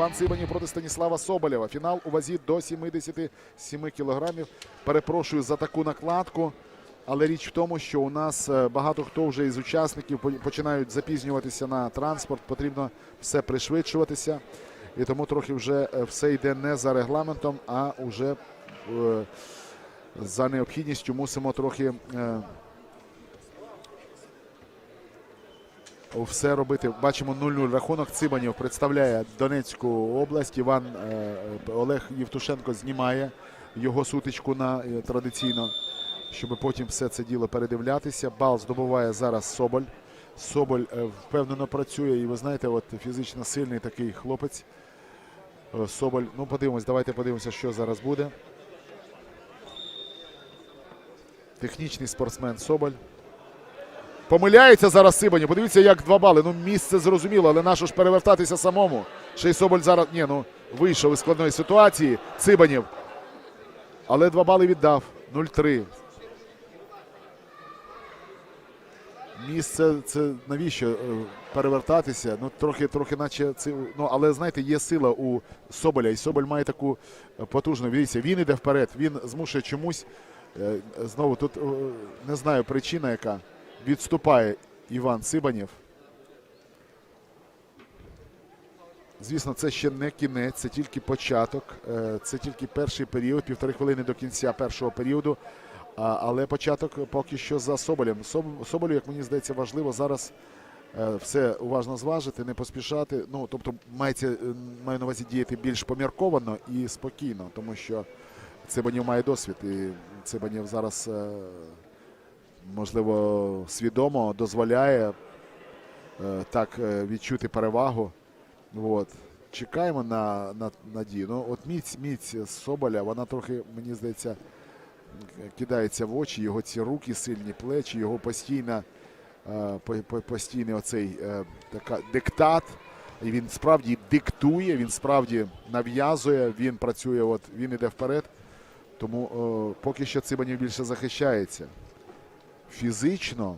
Іван Цибанів проти Станіслава Соболєва. Фінал у вазі до 77 кілограмів. Перепрошую за таку накладку. Але річ в тому, що у нас е, багато хто вже із учасників починають запізнюватися на транспорт. Потрібно все пришвидшуватися. І тому трохи вже е, все йде не за регламентом, а вже е, за необхідністю мусимо трохи е, все робити. Бачимо 0-0 рахунок. Цибанів представляє Донецьку область. Іван е, Олег Євтушенко знімає його сутичку на е, традиційно, щоб потім все це діло передивлятися. Бал здобуває зараз Соболь. Соболь е, впевнено працює, і ви знаєте, от фізично сильний такий хлопець. Е, Соболь. Ну, подивимось, давайте подивимося, що зараз буде. Технічний спортсмен Соболь. Помиляється зараз Сибані. Подивіться, як два бали. Ну, місце зрозуміло, але нащо ж перевертатися самому? Ще й Соболь зараз. Ні, ну вийшов із складної ситуації. Цибанів. Але два бали віддав. 0-3. Місце це навіщо е, перевертатися? Ну, трохи, трохи, наче це. Ну, але знаєте, є сила у Соболя. І Соболь має таку е, потужну. Дивіться, він іде вперед, він змушує чомусь. е, Знову тут не знаю причина, яка. Відступає Іван Цибанів. Звісно, це ще не кінець, це тільки початок. е, Це тільки перший період, півтори хвилини до кінця першого періоду. Але початок поки що за Соболем. Соболю, як мені здається, важливо зараз е, все уважно зважити, не поспішати. Ну, тобто, мається, е, маю на увазі діяти більш помірковано і спокійно, тому що Цибанів має досвід. І Цибанів зараз, можливо, свідомо дозволяє е, так е, відчути перевагу. От. Чекаємо на, на надію. Ну, от міць, міць Соболя, вона трохи, мені здається, кидається в очі, його ці руки, сильні плечі, його постійна, е, по- по- постійний оцей така, диктат. І він справді диктує, він справді нав'язує, він працює, от, він іде вперед. Тому е, поки що Цибанів більше захищається. Фізично,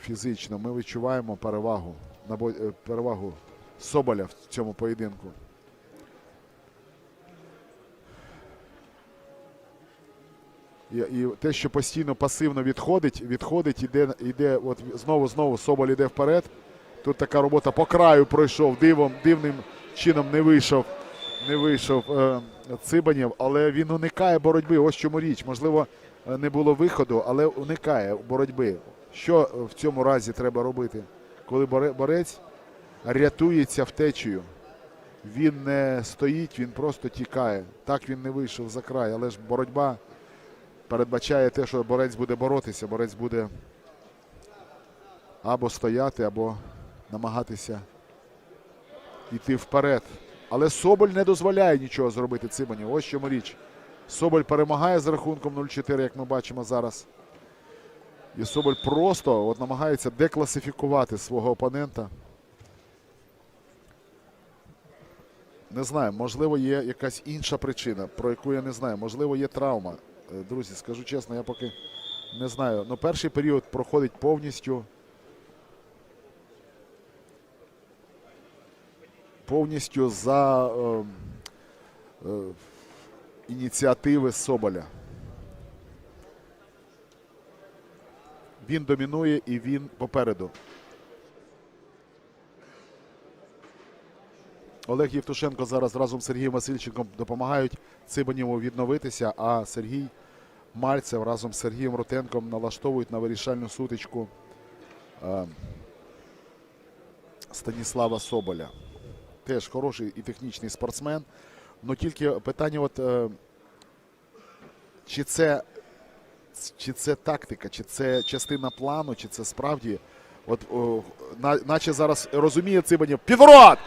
фізично ми відчуваємо перевагу, е, перевагу Соболя в цьому поєдинку. І, і те, що постійно пасивно відходить, відходить, іде, іде от знову знову Соболь іде вперед. Тут така робота по краю пройшов, дивом, дивним чином не вийшов, не вийшов е, Цибанів, але він уникає боротьби. Ось чому річ. Можливо, не було виходу, але уникає боротьби. Що е, в цьому разі треба робити? Коли борець рятується втечею. Він не стоїть, він просто тікає. Так він не вийшов за край, але ж боротьба передбачає те, що борець буде боротися, борець буде або стояти, або намагатися йти вперед. Але Соболь не дозволяє нічого зробити Цимані. Ось чому річ. Соболь перемагає з рахунком 0-4, як ми бачимо зараз. І Соболь просто от намагається декласифікувати свого опонента. Не знаю, можливо, є якась інша причина, про яку я не знаю. Можливо, є травма. Е, Друзі, скажу чесно, я поки не знаю. Ну, перший період проходить повністю. Повністю за е, е, ініціативи Соболя. Він домінує і він попереду. Олег Євтушенко зараз разом з Сергієм Васильченком допомагають Цибанєву відновитися, а Сергій Мальцев разом з Сергієм Ротенком налаштовують на вирішальну сутичку е, Станіслава Соболя. Теж хороший і технічний спортсмен. Ну тільки питання, от, е, чи це, чи це тактика, чи це частина плану, чи це справді. От, о, на, наче зараз розуміє Цибанів. Підворот!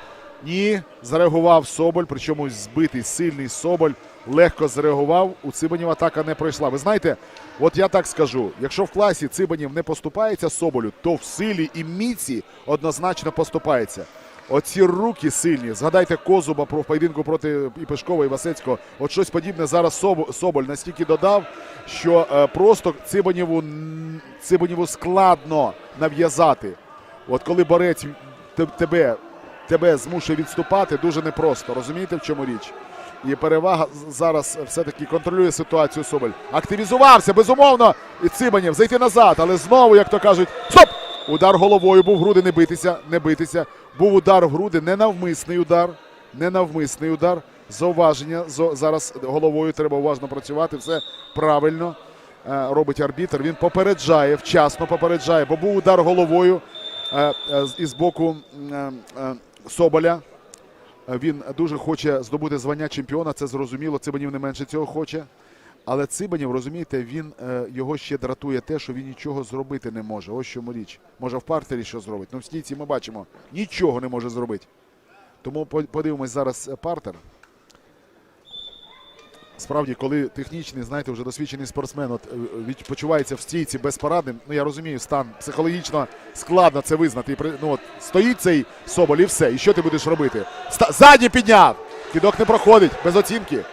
Ні, зареагував Соболь, причому збитий сильний Соболь легко зреагував. У Цибанів атака не пройшла. Ви знаєте, от я так скажу: якщо в класі Цибанів не поступається Соболю, то в силі і міці однозначно поступається. Оці руки сильні. Згадайте Козуба про поєдинку проти і Пешкова, і Васецького. От щось подібне зараз Соб- Соболь настільки додав, що е, просто Цибанєву, Цибанєву складно нав'язати. От коли борець тебе тебе змушує відступати, дуже непросто. Розумієте, в чому річ? І перевага зараз все-таки контролює ситуацію Соболь. Активізувався, безумовно. І Цибанєв зайти назад, але знову, як то кажуть, стоп! Удар головою був груди, не битися, не битися. Був удар в груди, ненавмисний удар. Ненавмисний удар. Зауваження. Зараз головою треба уважно працювати. Все правильно е, робить арбітр. Він попереджає, вчасно попереджає, бо був удар головою е, е, із боку Соболя. Він дуже хоче здобути звання чемпіона, це зрозуміло. Цибанів не менше цього хоче. Але Цибанів, розумієте, він е, його ще дратує те, що він нічого зробити не може. Ось чому річ. Може в партері що зробить. Ну в стійці ми бачимо, нічого не може зробити. Тому подивимось зараз е, партер. Справді, коли технічний, знаєте, вже досвідчений спортсмен от, е, почувається в стійці безпорадним, ну я розумію, стан психологічно складно це визнати. Ну, от, стоїть цей Соболь і все. І що ти будеш робити? Ста- Задній підняв! Кідок не проходить, без оцінки.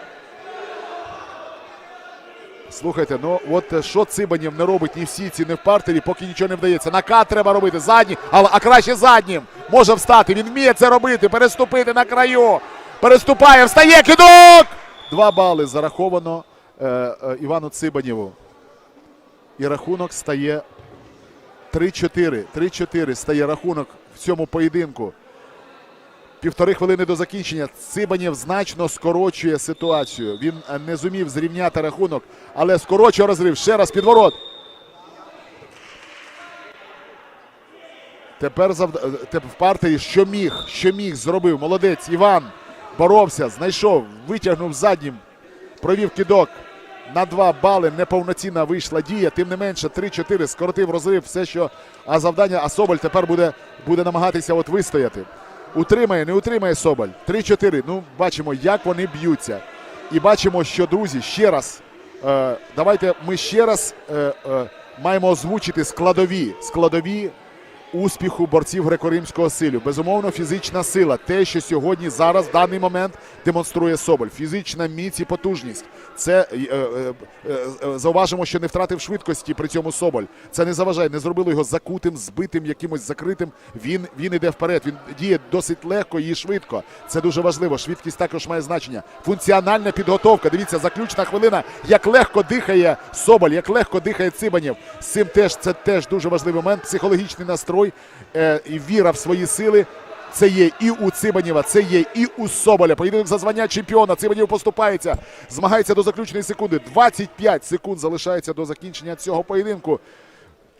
Слухайте, ну от е, що Цибанів не робить ні в сіці, ні в партері, поки нічого не вдається. Накат треба робити, задній, але а краще заднім. Може встати. Він вміє це робити, переступити на краю. Переступає, встає, кидок! Два бали зараховано е, е, Івану Цибанєву. І рахунок стає 3-4. 3-4 стає рахунок в цьому поєдинку. Півтори хвилини до закінчення. Цибанєв значно скорочує ситуацію. Він е, не зумів зрівняти рахунок, але скорочує розрив. Ще раз підворот. Тепер завд... е, в партері що міг, що міг, зробив. Молодець. Іван боровся, знайшов, витягнув заднім, провів кидок. На 2 бали неповноцінна вийшла дія. Тим не менше, 3-4 скоротив розрив. Все, що а завдання, а Соболь тепер буде, буде намагатися от вистояти. Утримає, не утримає Соболь. 3-4. Ну, бачимо, як вони б'ються. І бачимо, що, друзі, ще раз. Е, давайте ми ще раз е, е, маємо озвучити складові, складові успіху борців греко-римського стилю. Безумовно, фізична сила. Те, що сьогодні, зараз, в даний момент демонструє Соболь. Фізична міць і потужність. Це е, е, е, зауважимо, що не втратив швидкості при цьому Соболь. Це не заважає, не зробило його закутим, збитим, якимось закритим. Він, він іде вперед. Він діє досить легко і швидко. Це дуже важливо. Швидкість також має значення. Функціональна підготовка. Дивіться, заключна хвилина. Як легко дихає Соболь, як легко дихає Цибанєв. З цим теж це теж дуже важливий момент. Психологічний настрой е, і віра в свої сили. Це є і у Цибанєва, це є і у Соболя. Поєдинок за звання чемпіона. Цибанєв поступається, змагається до заключної секунди. 25 секунд залишається до закінчення цього поєдинку.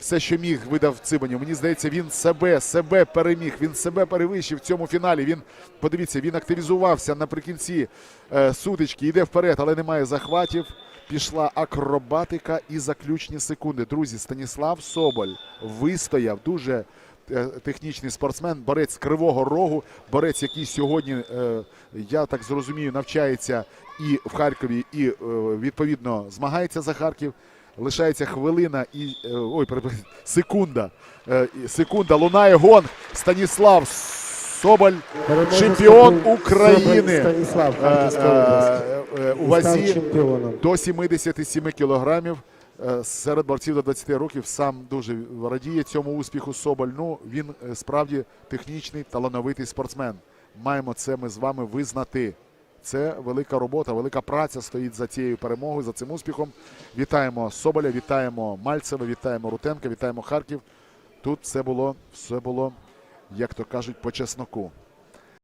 Все, що міг, видав Цибанів. Мені здається, він себе, себе переміг. Він себе перевищив в цьому фіналі. Він подивіться, він активізувався наприкінці е, сутички, йде вперед, але немає захватів. Пішла акробатика і заключні секунди. Друзі, Станіслав Соболь вистояв дуже е, технічний спортсмен, борець кривого рогу, борець, який сьогодні, е, я так зрозумію, навчається і в Харкові, і е, відповідно змагається за Харків. Лишається хвилина і ой, секунда. Секунда лунає гонг. Станіслав Соболь, чемпіон України е, е, е, у вазі до 77 кілограмів. Серед борців до 20 років сам дуже радіє цьому успіху Соболь. Ну він справді технічний, талановитий спортсмен. Маємо це ми з вами визнати. Це велика робота, велика праця стоїть за цією перемогою, за цим успіхом. Вітаємо Соболя, вітаємо Мальцева, вітаємо Рутенка, вітаємо Харків. Тут все було, все було, як то кажуть, по чесноку.